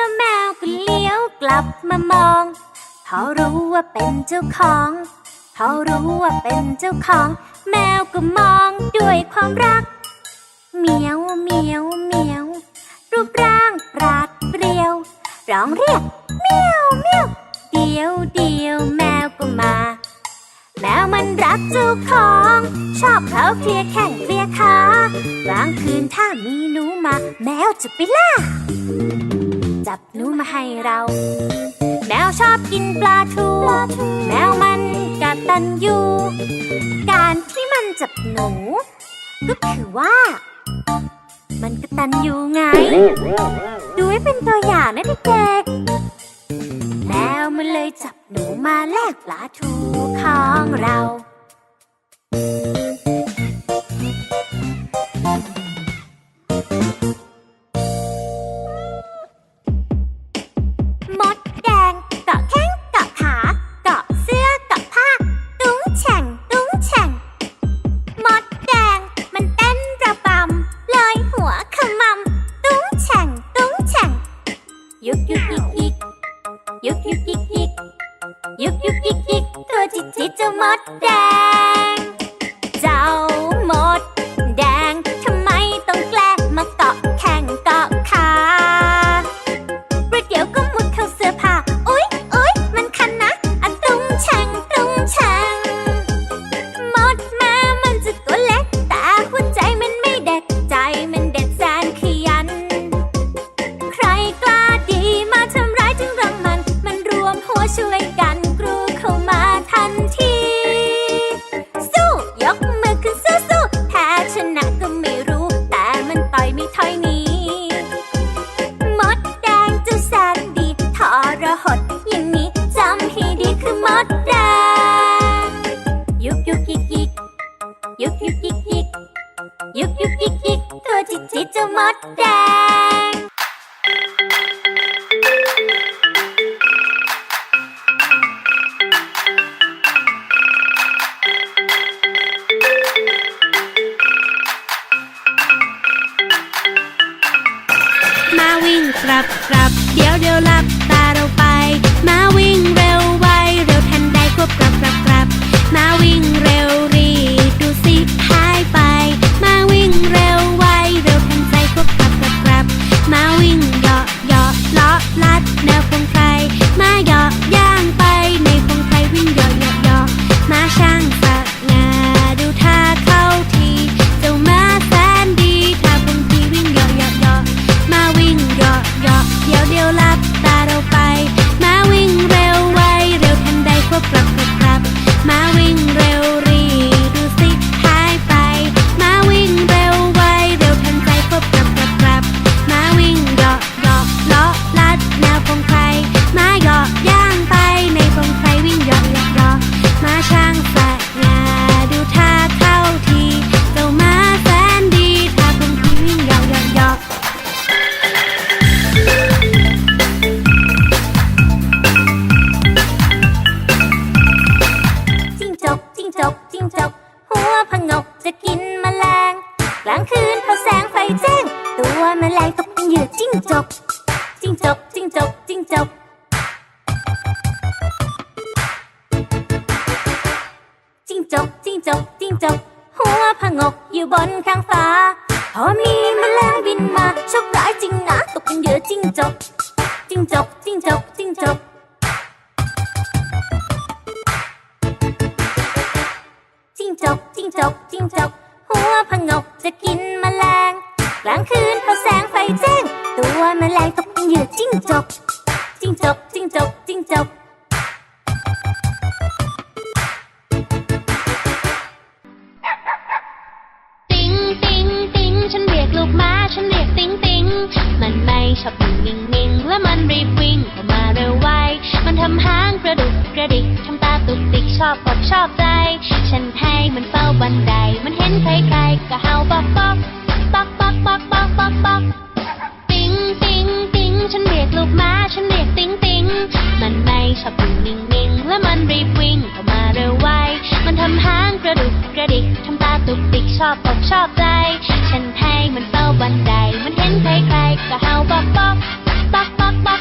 ล้วแมวก็เลี้ยวกลับมามอง เขารู้ว่าเป็นเจ้าของ เขารู้ว่าเป็นเจ้าของ แมวก็มองด้วยความรัก เหมียวเหมียวเหมียว รูปร่างปราดเปรียว ร้องเรียก มียวเมียวเดียวเดียวแมวก็มา แมวมันรักเจ้าของ ชอบเขาเคลียแข้งเคลียขากลางคืนถ้ามีหนูมา แมวจะไปล่า จับหนูมาให้เรา แมวชอบกินปลาทู แมวมันกตันยูการที่มันจับหนู ก็คือว่า มันกตันยูไง ดูให้เป็นตัวอย่างนะเด็กๆแมวมัน เลยจับหนูมาแลกปลาทูของเรา It's a mud dad. วิ่งกลับกลับเดี๋ยวเดี๋ยวหลับตาเราไป มาวิ่งเร็ว กินแมลง กลางคืนพอแสงไฟแจ้ง ตัวแมลงตกเป็นเหยื่อจิ้งจก จิ้งจก จิ้งจก จิ้งจก จิ้งจก จิ้งจก จิ้งจก หัวผงกอยู่บนข้างฟ้า พอมีแมลงบินมาโชคร้ายจริงนะตกเป็นเหยื่อจิ้งจก จิ้งจก จิ้งจก แมลง กลางคืนพอแสงไฟแจ้ง ตัวแมลงตกเหยื่อจิ้งจก จิ้งจก จิ้งจก จิ้งจกติ๊งติ๊งติ๊งฉันเรียกลูกม้า ฉันเรียกติ๊งติ๊งมันไม่ชอบอยู่นิ่งนิ่งๆและมันรีบวิ่งเข้ามาเร็วไว มันทำหางกระดุกกระดิกทำตาตุกติกชอบอกชอบใจ ฉันให้มันเฝ้าบันได มันเห็นใครๆก็เห่าบอกบอกบอกบอกบอกบอกบอกบอกติ๊งติ๊งติ๊งฉันเรียกลูกม้า ฉันเรียกติ๊งติ๊งชอบอยู่นิ่งๆ และมันรีบวิ่งเข้ามาเร็วไว มันทำหางกระดุกกระดิกทำตาตุกติกชอบอกชอบใจ ฉันให้มันเฝ้าบันได มันเห็นใครๆก็เห่าบอกบอกบอกบอกบอกบอก